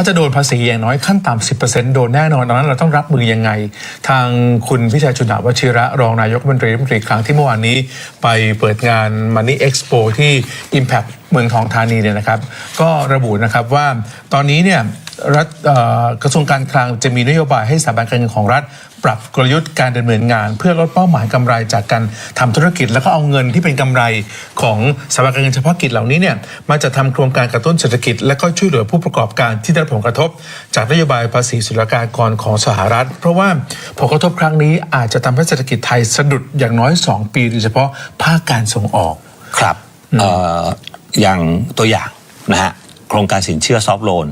ถ้าจะโดนภาษีอย่างน้อยขั้นต่ำ10%โดนแน่นอนดังนั้นเราต้องรับมือยังไง ทางคุณพิชัยชุนหาวชิระ รองนายกรัฐมนตรีรัฐมนตรีครั้งที่เมื่อวานนี้ ไปเปิดงาน Money Expo ที่ Impact เมืองทองธานีเนี่ยนะครับ ก็ระบุนะครับว่าตอนนี้เนี่ย รัฐเอ่อกระทรวงการคลังจะมีนโยบายให้สถาบันการเงินของรัฐ ปรับกลยุทธ์การดำเนินงาน เพื่อลดเป้าหมายกำไรจากการทำธุรกิจ แล้วก็เอาเงินที่เป็นกำไรของสถาบันการเงินเฉพาะกิจเหล่านี้เนี่ยมาจะทำโครงการกระตุ้นเศรษฐกิจ และก็ช่วยเหลือผู้ประกอบการที่ได้รับผลกระทบ จากนโยบายภาษีศุลกากรของสหรัฐ เพราะว่าผลกระทบครั้งนี้อาจจะทำให้เศรษฐกิจไทยสะดุดอย่างน้อย 2 ปีโดยเฉพาะภาคการส่งออกครับเอ่ออย่างตัวอย่างนะฮะโครงการสินเชื่อซอฟท์โลน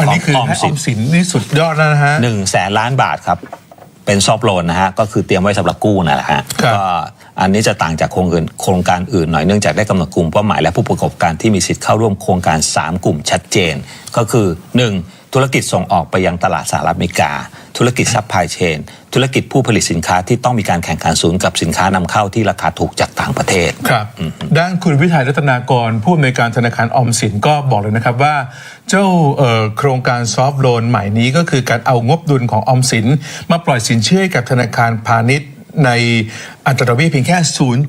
อันนี้คือออมให้อสิอนมสินนี่สุดยอดแล้วนะฮะ หนึ่งแสนล้านบาทครับ เป็นซอฟท์โลนนะฮะ ก็คือเตรียมไว้สำหรับกู้นั่นแหละฮะครับ ก็อันนี้จะต่างจากโครงอื่นโครงการอื่นหน่อยเนื่องจากได้กำหนดกลุ่มเป้าหมายและผู้ประกอบการที่มีสิทธิ์เข้าร่วมโครงการ 3 กลุ่มชัดเจน ก็คือ 1. ธุรกิจส่งออกไปยังตลาดสหรัฐอเมริกา ธุรกิจซัพพลายเชน ธุรกิจผู้ผลิตสินค้าที่ต้องมีการแข่งขันสูงกับสินค้านำเข้าที่ราคาถูกจากต่างประเทศ ครับ ด้านคุณวิทัยรัตนากร ผู้อำนวยการธนาคารออมสินก็บอกเลยนะครับว่า เจ้าเอ่อโครงการซอฟท์โลนใหม่นี้ก็คือการเอางบดุลของออมสิน มาปล่อยสินเชื่อให้กับธนาคารพาณิชย์ ในอัตราดอกเบี้ยเพียงแค่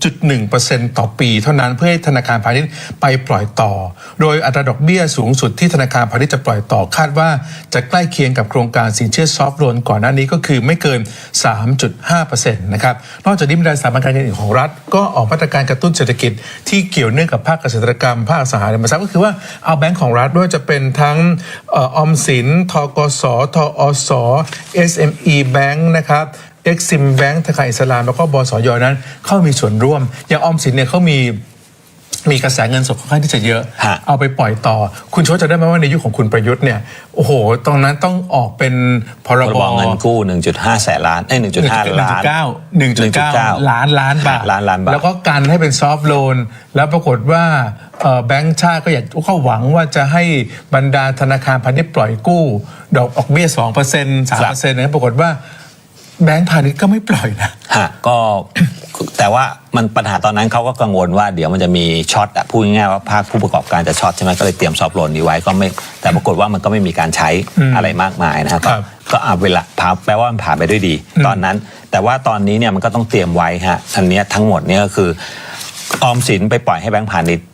0.1%ต่อปี เท่านั้นเพื่อให้ธนาคารพาณิชย์ไปปล่อยต่อ โดยอัตราดอกเบี้ยสูงสุดที่ธนาคารพาณิชย์จะปล่อยต่อคาดว่าจะใกล้เคียงกับโครงการสินเชื่อซอฟท์โลนก่อนหน้านี้ก็คือไม่เกิน 3.5%นะครับ นอกจากนี้บรรดาสถาบันการเงินอื่นของรัฐ ก็ออกมาตรการกระตุ้นเศรษฐกิจที่เกี่ยวเนื่องกับภาคเกษตรกรรม ภาคอสังหาริมทรัพย์ก็คือว่าเอาแบงก์ของรัฐด้วยจะเป็นทั้งออมสิน ทกส ทอส SME Bank นะครับ เอ็กซิมแบงก์ธนาคารอิสลาม แล้วก็บสยนั้น เข้ามีส่วนร่วม อย่างออมสินเนี่ยเขามีมีกระแสเงินสดค่อนข้างที่จะเยอะ ฮะ เอาไปปล่อยต่อ คุณโชตจะได้ไหมว่าในยุคของคุณประยุทธ์เนี่ยโอ้โหตรงนั้นต้องออกเป็นพรพรบบเงินกู้ 1.5 แสนล้าน เอ้ย 1.5 ล้าน หนึ่งจุดเก้าล้านล้านบาท ล้านล้านบาท แล้วก็การให้เป็นซอฟท์โลน แล้วปรากฏว่าเอ่อแบงก์ชาติก็อยากเขาหวังว่าจะให้บรรดาธนาคารพาณิชย์ปล่อยกู้ ดอกออกเบี้ย2% 3%นะปรากฏว่า แบงก์พาณิชย์ก็ไม่ปล่อยนะ ฮะก็แต่ว่ามันปัญหาตอนนั้นเขาก็กังวลว่าเดี๋ยวมันจะมีช็อตอะพูดง่ายๆว่าภาคผู้ประกอบการจะช็อตใช่ไหมก็เลยเตรียมซอฟต์โลนนี้ไว้ก็ไม่แต่ปรากฏว่ามันก็ไม่มีการใช้อะไรมากมายนะครับครับก็เอาเวลาผ่านแปลว่ามันผ่านไปด้วยดีตอนนั้น แต่ว่าตอนนี้เนี่ยมันก็ต้องเตรียมไว้ฮะอันเนี้ยทั้งหมดเนี่ยก็คือ ออมสินไปปล่อยให้แบงก์พาณิชย์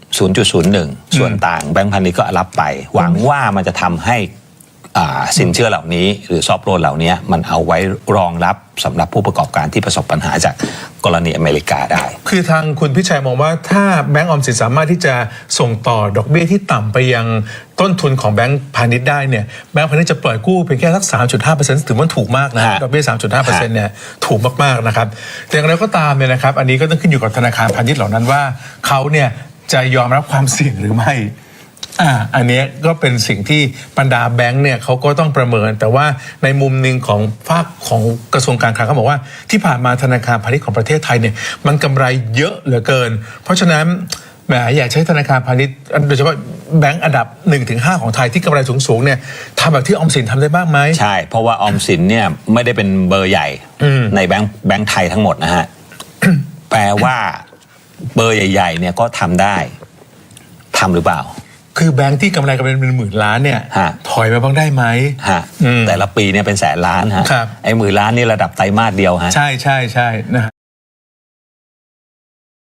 0.01 ส่วนต่างแบงก์พาณิชย์ก็รับไป หวังว่ามันจะทำให้อ่า สินเชื่อเหล่านี้หรือซอฟต์โลนเหล่านี้มันเอาไว้รองรับสำหรับผู้ประกอบการที่ประสบปัญหาจากกรณีอเมริกาได้ คือทางคุณพิชัยมองว่าถ้าแบงก์ออมสินสามารถที่จะส่งต่อดอกเบี้ยที่ต่ำไปยังต้นทุนของแบงก์พาณิชย์ได้เนี่ยแบงก์พาณิชย์จะปล่อยกู้เพียงแค่สัก 3.5%ถือว่าถูกมากนะฮะดอกเบี้ย 3.5%เนี่ยถูกมาก ๆ นะครับ แต่อย่างไรก็ตามเนี่ยนะครับ อันนี้ก็ต้องขึ้นอยู่กับธนาคารพาณิชย์เหล่านั้นว่าเขาเนี่ยจะยอมรับความเสี่ยงหรือไม่ อ่าอันเนี้ยก็เป็นสิ่งที่บรรดาแบงก์เนี่ยเขาก็ต้องประเมิน แต่ว่าในมุมหนึ่งของภาคของกระทรวงการคลังเขาบอกว่าที่ผ่านมาธนาคารพาณิชย์ของประเทศไทยเนี่ยมันกำไรเยอะเหลือเกิน เพราะฉะนั้นแหมอยากใช้ธนาคารพาณิชย์โดยเฉพาะแบงก์อันดับ 1-5 ของไทยที่กำไรสูงๆเนี่ยทำแบบที่ออมสินทำได้บ้างไหมใช่ เพราะว่าออมสินเนี่ยไม่ได้เป็นเบอร์ใหญ่อืมในแบงค์แบงค์ไทยทั้งหมดนะฮะแปลว่าเบอร์ใหญ่ ๆ เนี่ยก็ทำได้ทำหรือเปล่า คือแบงก์ที่กำไรกันเป็นหมื่นล้านเนี่ยฮะ ถอยมาบ้างได้ไหม ฮะอืมแต่ละปีเนี่ยเป็นแสนล้านฮะครับ ไอ้หมื่นล้านนี่ระดับไตรมาสเดียวฮะ ใช่ใช่ใช่นะฮะ